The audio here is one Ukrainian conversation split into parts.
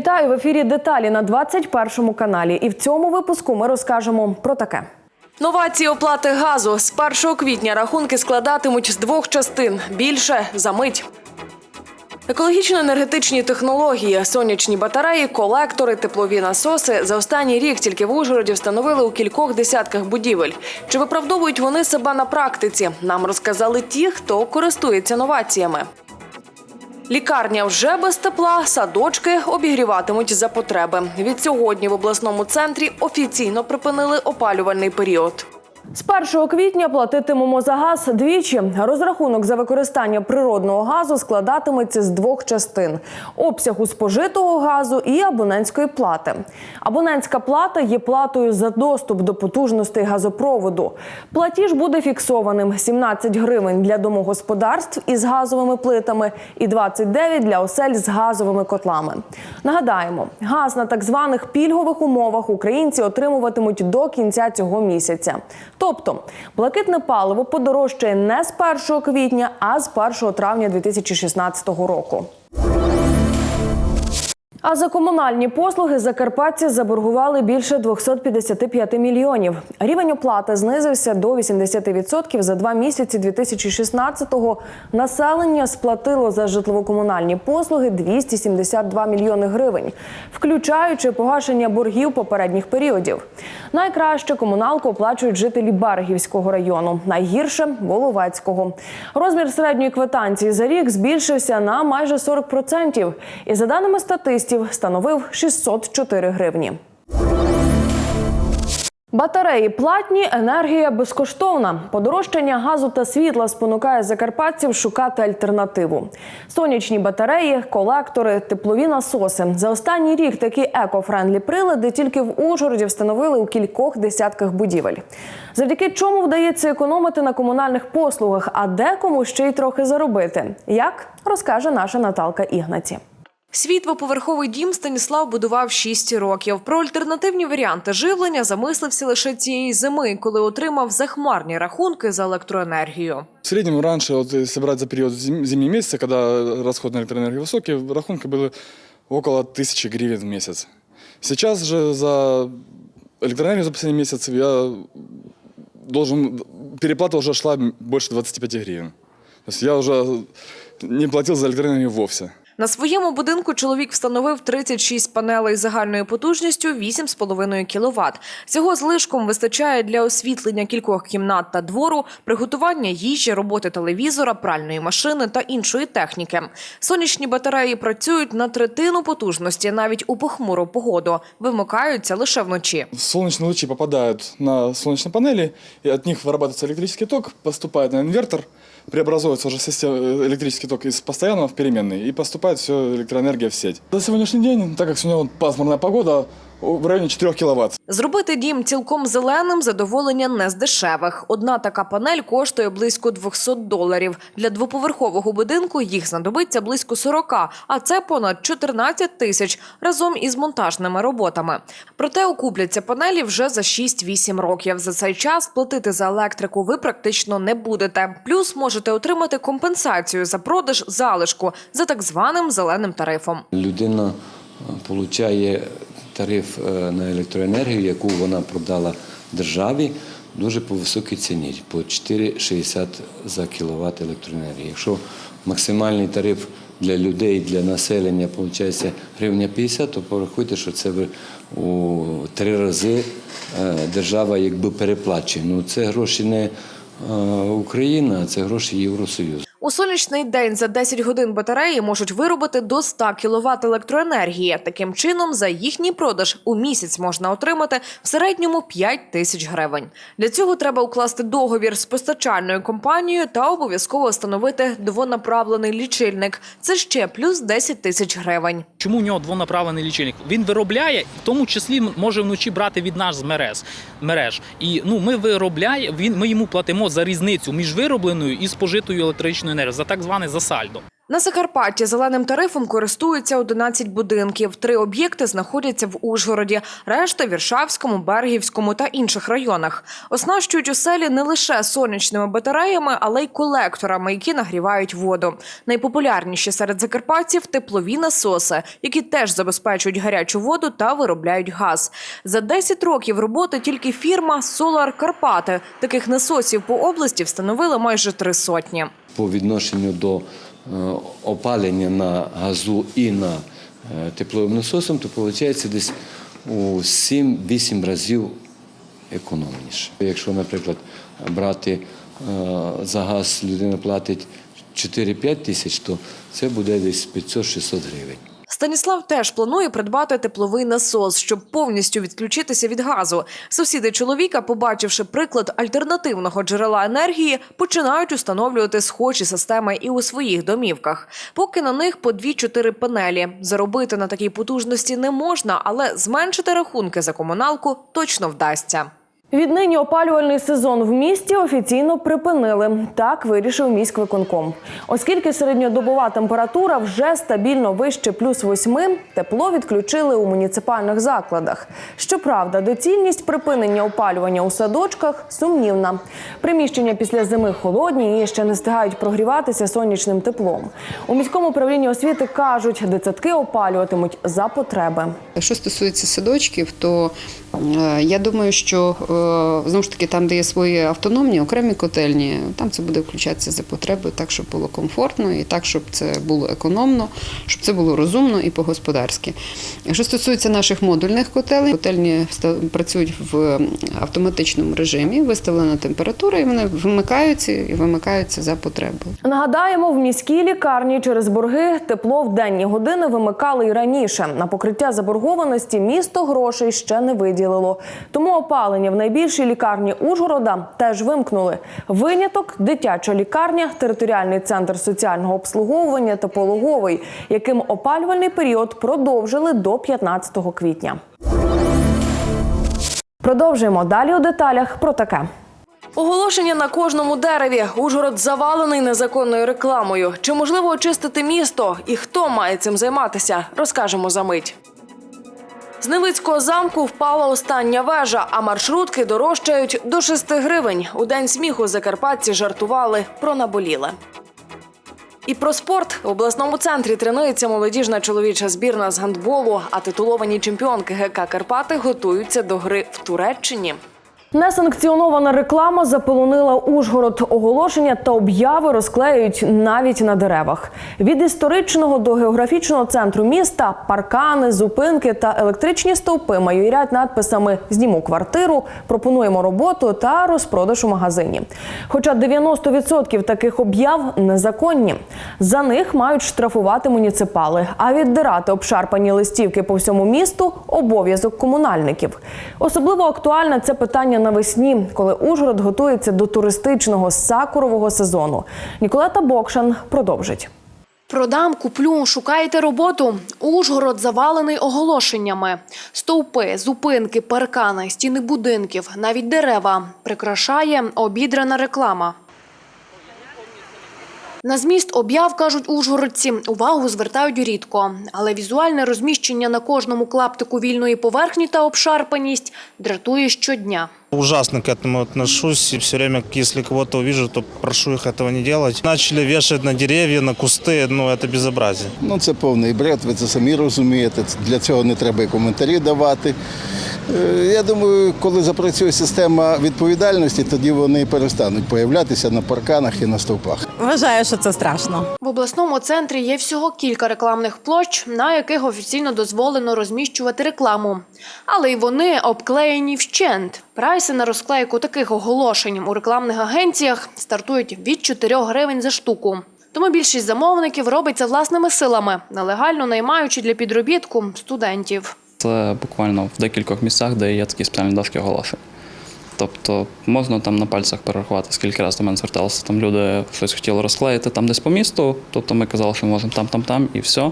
Вітаю в ефірі деталі на 21 каналі. І в цьому випуску ми розкажемо про таке. Новації оплати газу з 1 квітня рахунки складатимуть з двох частин більше за мить. Екологічно-енергетичні технології, сонячні батареї, колектори, теплові насоси за останній рік тільки в Ужгороді встановили у кількох десятках будівель. Чи виправдовують вони себе на практиці? Нам розказали ті, хто користується новаціями. Лікарня вже без тепла, садочки обігріватимуть за потреби. Від сьогодні в обласному центрі офіційно припинили опалювальний період. З 1 квітня платитимемо за газ двічі. Розрахунок за використання природного газу складатиметься з двох частин: обсягу спожитого газу і абонентської плати. Абонентська плата є платою за доступ до потужностей газопроводу. Платіж буде фіксованим: 17 гривень для домогосподарств із газовими плитами і 29 для осель з газовими котлами. Нагадаємо, газ на так званих пільгових умовах українці отримуватимуть до кінця цього місяця. Тобто, блакитне паливо подорожчає не з 1 квітня, а з 1 травня 2016 року. А за комунальні послуги закарпатці заборгували більше 255 мільйонів. Рівень оплати знизився до 80% за два місяці 2016-го. Населення сплатило за житлово-комунальні послуги 272 мільйони гривень, включаючи погашення боргів попередніх періодів. Найкраще комуналку оплачують жителі Берегівського району, найгірше Воловецького. Розмір середньої квитанції за рік збільшився на майже 40%. І за даними статистів, становив 604 гривні. Батареї платні, енергія безкоштовна. Подорожчання газу та світла спонукає закарпатців шукати альтернативу. Сонячні батареї, колектори, теплові насоси. За останній рік такі еко-френдлі прилади тільки в Ужгороді встановили у кількох десятках будівель. Завдяки чому вдається економити на комунальних послугах, а декому ще й трохи заробити. Як розкаже наша Наталка Ігнаці. Свій двоповерховий дім Станіслав будував 6 років. Про альтернативні варіанти живлення замислився лише цієї зими, коли отримав захмарні рахунки за електроенергію. В среднем раньше, вот если брать за период зим- зимние месяцы, когда расход на электроэнергию высокий, рахунки были около тысячи гривен в месяц. Сейчас же за электроэнергию за последний месяц я должен... Переплата уже шла больше 25 гривен. То есть я уже не платил за электроэнергию вовсе. На своєму будинку чоловік встановив 36 панелей загальною потужністю 8,5 кВт. Цього злишком вистачає для освітлення кількох кімнат та двору, приготування їжі, роботи телевізора, пральної машини та іншої техніки. Сонячні батареї працюють на третину потужності навіть у похмуру погоду. Вимикаються лише вночі. Солнечные лучи попадают на солнечные панели, и от них вырабатывается электрический ток, поступает на инвертор, преобразуется уже система, электрический ток из постоянного в переменный, и поступает все электроэнергия в сеть. За сегодняшний день, так как сегодня вот пасмурная погода, в районе 4 киловатт. Зробити дім цілком зеленим задоволення не з дешевих. Одна така панель коштує близько 200 доларів. Для двоповерхового будинку їх знадобиться близько 40, а це понад 14 тисяч разом із монтажними роботами. Проте окупляться панелі вже за 6-8 років. За цей час платити за електрику ви практично не будете. Плюс можете отримати компенсацію за продаж залишку за так званим зеленим тарифом. Людина отримує тариф е, на електроенергію, яку вона продала державі, дуже по високій ціні, по 4,60 за кіловат електроенергії. Якщо максимальний тариф для людей, для населення виходить гривня 50, то порахуйте, що це у три рази е, держава якби переплачує. Ну це гроші не е, Україна, а це гроші Євросоюзу. У сонячний день за 10 годин батареї можуть виробити до 100 кВт електроенергії. Таким чином, за їхній продаж у місяць можна отримати в середньому 5 тисяч гривень. Для цього треба укласти договір з постачальною компанією та обов'язково встановити двонаправлений лічильник. Це ще плюс 10 тисяч гривень. Чому у нього двонаправлений лічильник? Він виробляє, в тому числі може вночі брати від нас з мереж. мереж. І ну, ми виробляє, він, ми йому платимо за різницю між виробленою і спожитою електричною енергією, за так зване засальдо. На Закарпатті зеленим тарифом користуються 11 будинків. Три об'єкти знаходяться в Ужгороді, решта – Віршавському, Бергівському та інших районах. Оснащують оселі не лише сонячними батареями, але й колекторами, які нагрівають воду. Найпопулярніші серед закарпатців – теплові насоси, які теж забезпечують гарячу воду та виробляють газ. За 10 років роботи тільки фірма «Солар Карпати». Таких насосів по області встановили майже три сотні. По відношенню до опалення на газу і на е, тепловим насосом, то виходить десь у 7-8 разів економніше. Якщо, наприклад, брати е, за газ людина платить 4-5 тисяч, то це буде десь 500-600 гривень. Станіслав теж планує придбати тепловий насос, щоб повністю відключитися від газу. Сусіди чоловіка, побачивши приклад альтернативного джерела енергії, починають установлювати схожі системи і у своїх домівках. Поки на них по 2-4 панелі. Заробити на такій потужності не можна, але зменшити рахунки за комуналку точно вдасться. Віднині опалювальний сезон в місті офіційно припинили. Так вирішив міськвиконком. Оскільки середньодобова температура вже стабільно вище плюс восьми, тепло відключили у муніципальних закладах. Щоправда, доцільність припинення опалювання у садочках сумнівна. Приміщення після зими холодні і ще не встигають прогріватися сонячним теплом. У міському управлінні освіти кажуть, дитсадки опалюватимуть за потреби. Що стосується садочків, то е, я думаю, що е, знову ж таки там, де є свої автономні окремі котельні, там це буде включатися за потреби, так щоб було комфортно і так, щоб це було економно, щоб це було розумно і по-господарськи. Що стосується наших модульних котелень, котельні працюють в автоматичному режимі, виставлена температура, і вони вимикаються і вимикаються за потребою. Нагадаємо, в міській лікарні через борги тепло в денні години вимикали й раніше. На покриття заборгованості місто грошей ще не виділило. Тому опалення в найбільшій лікарні Ужгорода теж вимкнули. Виняток дитяча лікарня, територіальний центр соціального обслуговування та пологовий, яким опалювальний період продовжили до 15 квітня. Продовжуємо далі у деталях про таке. Оголошення на кожному дереві. Ужгород завалений незаконною рекламою. Чи можливо очистити місто? І хто має цим займатися? Розкажемо за мить. З Невицького замку впала остання вежа, а маршрутки дорожчають до 6 гривень. У день сміху закарпатці жартували про наболіле. І про спорт в обласному центрі тренується молодіжна чоловіча збірна з гандболу, а титуловані чемпіонки ГК Карпати готуються до гри в Туреччині. Несанкціонована реклама заполонила Ужгород. Оголошення та обяви розклеюють навіть на деревах. Від історичного до географічного центру міста паркани, зупинки та електричні стовпи майорять надписами Зніму квартиру, пропонуємо роботу та розпродаж у магазині. Хоча 90% таких об'яв незаконні. За них мають штрафувати муніципали, а віддирати обшарпані листівки по всьому місту обов'язок комунальників. Особливо актуальне це питання навесні, коли Ужгород готується до туристичного сакурового сезону. Ніколета Бокшан продовжить. Продам, куплю, шукаєте роботу. Ужгород завалений оголошеннями. Стовпи, зупинки, паркани, стіни будинків, навіть дерева. Прикрашає обідрана реклама. На зміст об'яв, кажуть ужгородці, увагу звертають рідко. Але візуальне розміщення на кожному клаптику вільної поверхні та обшарпаність дратує щодня. Ужасно к этому отношусь и все время, если кого-то увижу, то прошу их этого не делать. Начали вешать на деревья, на кусты, ну это безобразие. Ну, це повний бред, ви це самі розумієте. Для цього не треба і коментарі давати. Е, Я думаю, коли запрацює система відповідальності, тоді вони перестануть появлятися на парканах і на стовпах. Вважаю, що це страшно. В обласному центрі є всього кілька рекламних площ, на яких офіційно дозволено розміщувати рекламу. Але й вони обклеєні вщент. Прайси на розклейку таких оголошень у рекламних агенціях стартують від 4 гривень за штуку. Тому більшість замовників робить це власними силами, нелегально наймаючи для підробітку студентів. Це буквально в декількох місцях, де є такі спеціальні доски оголошень. Тобто можна там на пальцях перерахувати, скільки разів до мене зверталися. Там люди щось хотіли розклеїти там десь по місту. Тобто ми казали, що можемо там, там, там і все.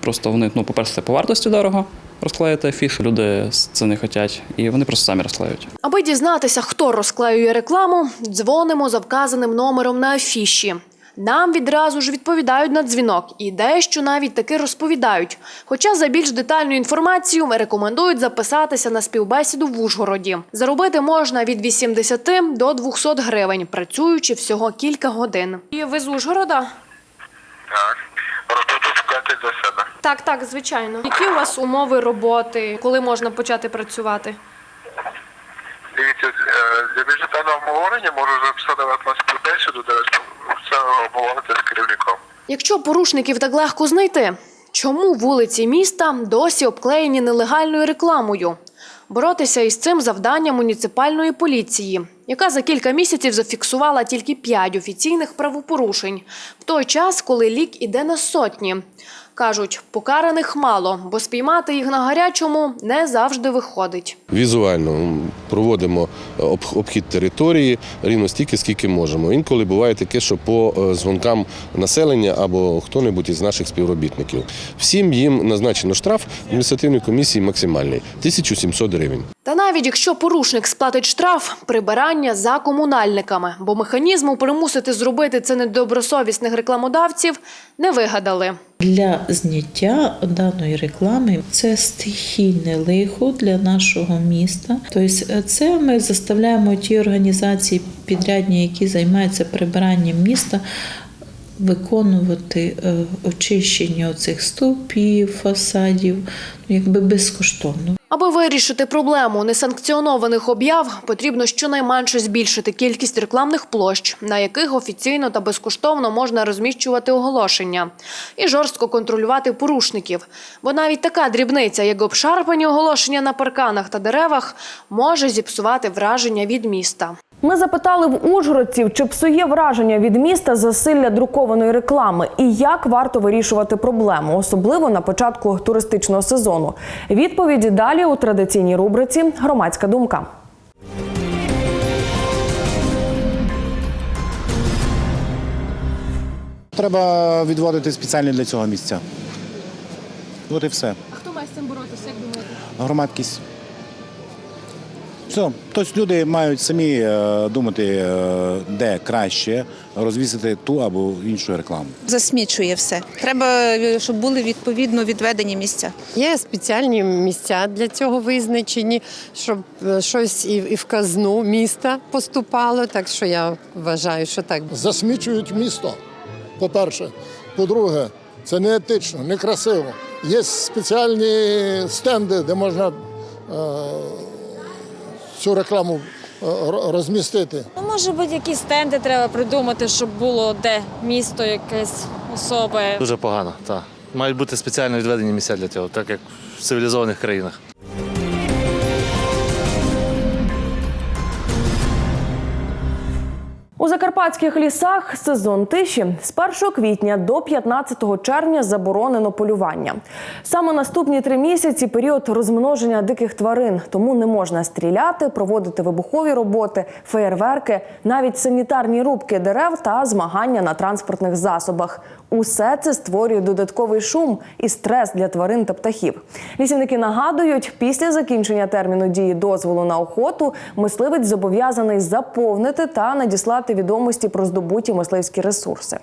Просто вони, ну, по-перше, це по вартості дорого розклеїти афішу. Люди це не хочуть, і вони просто самі розклеюють. Аби дізнатися, хто розклеює рекламу, дзвонимо за вказаним номером на афіші. Нам відразу ж відповідають на дзвінок і дещо навіть таки розповідають. Хоча за більш детальну інформацію рекомендують записатися на співбесіду в Ужгороді. Заробити можна від 80 до 200 гривень, працюючи всього кілька годин. І ви з Ужгорода? Так. Роботу шукати для себе. Так, так, звичайно. Які у вас умови роботи? Коли можна почати працювати? Дивіться, е, для більш детального обговорення можу записати вас на співбесіду, де все обговорити з керівником. Якщо порушників так легко знайти, чому вулиці міста досі обклеєні нелегальною рекламою? Боротися із цим завдання муніципальної поліції, яка за кілька місяців зафіксувала тільки п'ять офіційних правопорушень, в той час, коли лік іде на сотні. Кажуть, покараних мало, бо спіймати їх на гарячому не завжди виходить. Візуально проводимо об- обхід території рівно стільки, скільки можемо. Інколи буває таке, що по е, дзвонкам населення або хто-небудь із наших співробітників. Всім їм назначено штраф адміністративної комісії максимальний 1700 гривень. Та навіть якщо порушник сплатить штраф, прибирання за комунальниками, бо механізму примусити зробити це недобросовісних рекламодавців не вигадали. Для зняття даної реклами це стихійне лихо для нашого міста. Тобто, це ми заставляємо ті організації підрядні, які займаються прибиранням міста. Виконувати е, очищення цих стовпів, фасадів, ну, якби безкоштовно. Аби вирішити проблему несанкціонованих об'яв, потрібно щонайменше збільшити кількість рекламних площ, на яких офіційно та безкоштовно можна розміщувати оголошення, і жорстко контролювати порушників. Бо навіть така дрібниця, як обшарпані оголошення на парканах та деревах, може зіпсувати враження від міста. Ми запитали в ужгородців, чи псує враження від міста засилля друкованої реклами і як варто вирішувати проблему, особливо на початку туристичного сезону. Відповіді далі у традиційній рубриці Громадська думка. Треба відводити спеціально для цього місця. От і все. А Хто має з цим боротися? Як думаєте? Громадськість. Все. Тобто люди мають самі е, думати, е, де краще розвісити ту або іншу рекламу. засмічує все. Треба, щоб були відповідно відведені місця. Є спеціальні місця для цього визначені, щоб е, щось і в казну міста поступало. Так що я вважаю, що так. засмічують місто. По-перше, по-друге, це не етично, не красиво. Є спеціальні стенди, де можна е, цю рекламу е, ро- розмістити. Ну, може бути, якісь стенди треба придумати, щоб було де місто якесь особи. Дуже погано, так. Мають бути спеціально відведені місця для цього, так як в цивілізованих країнах. У закарпатських лісах сезон тиші з 1 квітня до 15 червня заборонено полювання. Саме наступні три місяці період розмноження диких тварин, тому не можна стріляти, проводити вибухові роботи, феєрверки, навіть санітарні рубки дерев та змагання на транспортних засобах. Усе це створює додатковий шум і стрес для тварин та птахів. Лісівники нагадують, після закінчення терміну дії дозволу на охоту мисливець зобов'язаний заповнити та надіслати відомості про здобуті мисливські ресурси.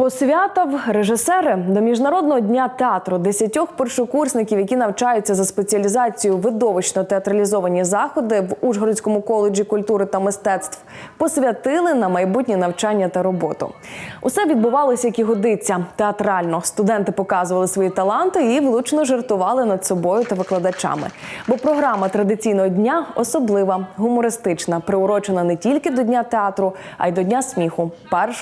Посвятав режисери до міжнародного дня театру десятьох першокурсників, які навчаються за спеціалізацією видовищно театралізовані заходи в Ужгородському коледжі культури та мистецтв, посвятили на майбутнє навчання та роботу. Усе відбувалося, як і годиться, театрально. Студенти показували свої таланти і влучно жартували над собою та викладачами. Бо програма традиційного дня особлива, гумористична, приурочена не тільки до дня театру, а й до дня сміху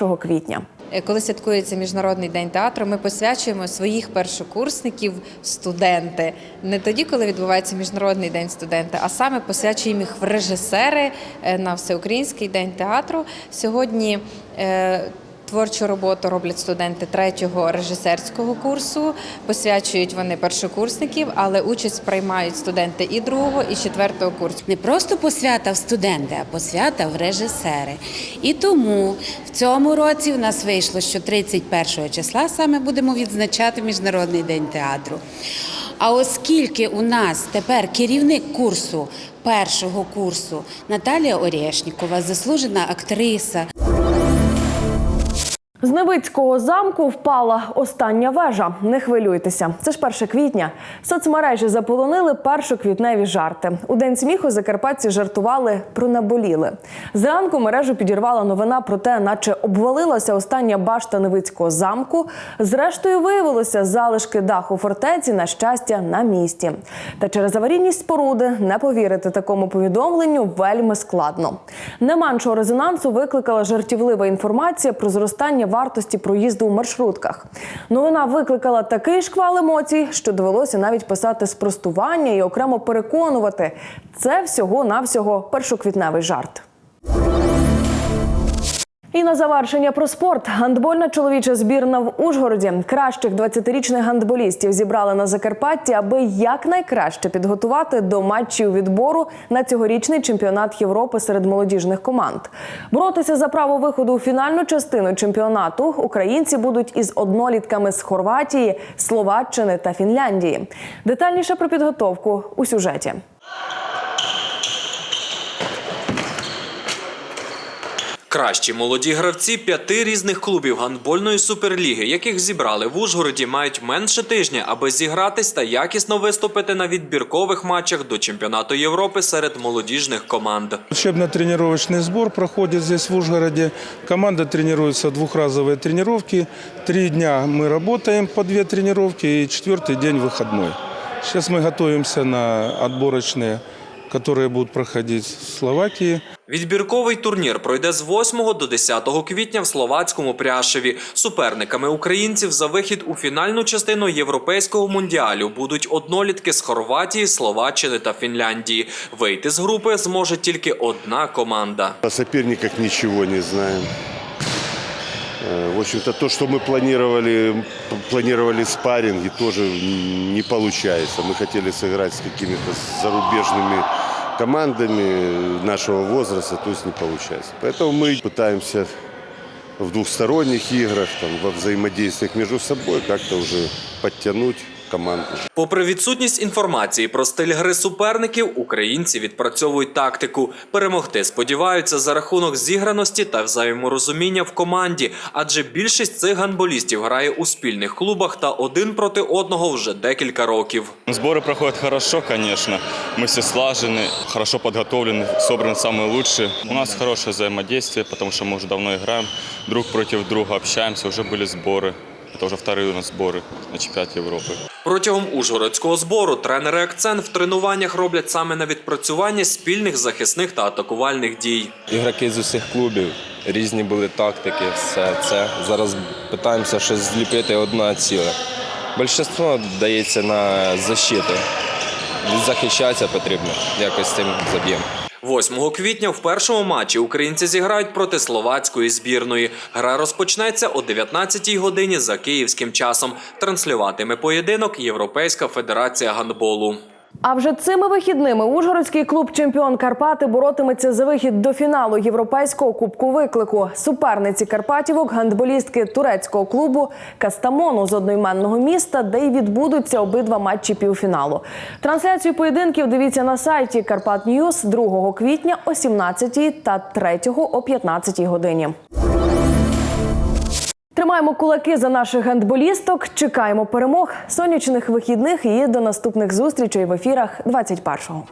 1 квітня. Е, Коли святкується міжнародний день театру, ми посвячуємо своїх першокурсників студенти. Не тоді, коли відбувається міжнародний день студента, а саме посвячуємо їх в режисери е, на всеукраїнський день театру. Сьогодні е, Творчу роботу роблять студенти третього режисерського курсу, посвячують вони першокурсників, але участь приймають студенти і другого, і четвертого курсу. Не просто посвята в студенти, а посвята в режисери. І тому в цьому році в нас вийшло, що 31 числа саме будемо відзначати Міжнародний день театру. А оскільки у нас тепер керівник курсу першого курсу Наталія Орєшнікова, заслужена актриса. З Невицького замку впала остання вежа. Не хвилюйтеся. Це ж 1 квітня. Соцмережі заполонили першоквітневі жарти. У день сміху закарпатці жартували про наболіли. Зранку мережу підірвала новина про те, наче обвалилася остання башта Невицького замку. Зрештою, виявилося залишки даху фортеці на щастя на місці. Та через аварійність споруди не повірити такому повідомленню вельми складно. Не меншого резонансу викликала жартівлива інформація про зростання вартості проїзду у маршрутках. Новина викликала такий шквал емоцій, що довелося навіть писати спростування і окремо переконувати. Це всього навсього першоквітневий жарт. І на завершення про спорт. Гандбольна чоловіча збірна в Ужгороді кращих 20-річних гандболістів зібрали на Закарпатті, аби якнайкраще підготувати до матчів відбору на цьогорічний чемпіонат Європи серед молодіжних команд. Боротися за право виходу у фінальну частину чемпіонату українці будуть із однолітками з Хорватії, Словаччини та Фінляндії. Детальніше про підготовку у сюжеті. Кращі молоді гравці п'яти різних клубів гандбольної суперліги, яких зібрали в Ужгороді, мають менше тижня, аби зігратись та якісно виступити на відбіркових матчах до чемпіонату Європи серед молодіжних команд. Учебно-тренировочный сбор проходит здесь в Ужгороде. Команда тренируется двухразовые тренировки. Три дня мы работаем по две тренировки и четвертый день выходной. Сейчас мы готовимся на отборочные, которые будут проходить в Словакии. Відбірковий турнір пройде з 8 до 10 квітня в словацькому Пряшеві. Суперниками українців за вихід у фінальну частину європейського мундіалю будуть однолітки з Хорватії, Словаччини та Фінляндії. Вийти з групи зможе тільки одна команда. О соперниках ничего не знаем. Э, В общем-то, то, что мы планировали, планировали спарринги, тоже не получается. Мы хотели сыграть с какими-то зарубежными командами нашего возраста, то есть не получается. Поэтому мы пытаемся в двухсторонних играх, там, во взаимодействиях между собой как-то уже подтянуть команду. Попри відсутність інформації про стиль гри суперників, українці відпрацьовують тактику. Перемогти сподіваються за рахунок зіграності та взаєморозуміння в команді, адже більшість цих гандболістів грає у спільних клубах та один проти одного вже декілька років. Сборы проходят хорошо, конечно. Мы все слажены, хорошо подготовлены, собраны самые лучшие. У нас хорошее взаимодействие, потому что мы уже давно играем. Друг против друга общаемся, уже были сборы. Это уже вторые у нас сборы на чемпионате Европы. Протягом ужгородського збору тренери акцент в тренуваннях роблять саме на відпрацювання спільних захисних та атакувальних дій. Ігроки з усіх клубів, різні були тактики, все це. Зараз питаємося щось зліпити одне ціле. Більшість дається на защиту. Захищатися потрібно, якось з цим заб'ємо. 8 квітня в першому матчі українці зіграють проти словацької збірної. Гра розпочнеться о 19-й годині за київським часом. Транслюватиме поєдинок Європейська федерація гандболу. А вже цими вихідними Ужгородський клуб Чемпіон Карпати боротиметься за вихід до фіналу європейського кубку виклику. Суперниці Карпатівок, гандболістки турецького клубу Кастамону з одноіменного міста, де й відбудуться обидва матчі півфіналу. Трансляцію поєдинків дивіться на сайті Карпат Ньюс 2 квітня о 17 та 3 о 15 годині. Тримаємо кулаки за наших гандболісток. Чекаємо перемог, сонячних вихідних і до наступних зустрічей в ефірах 21-го.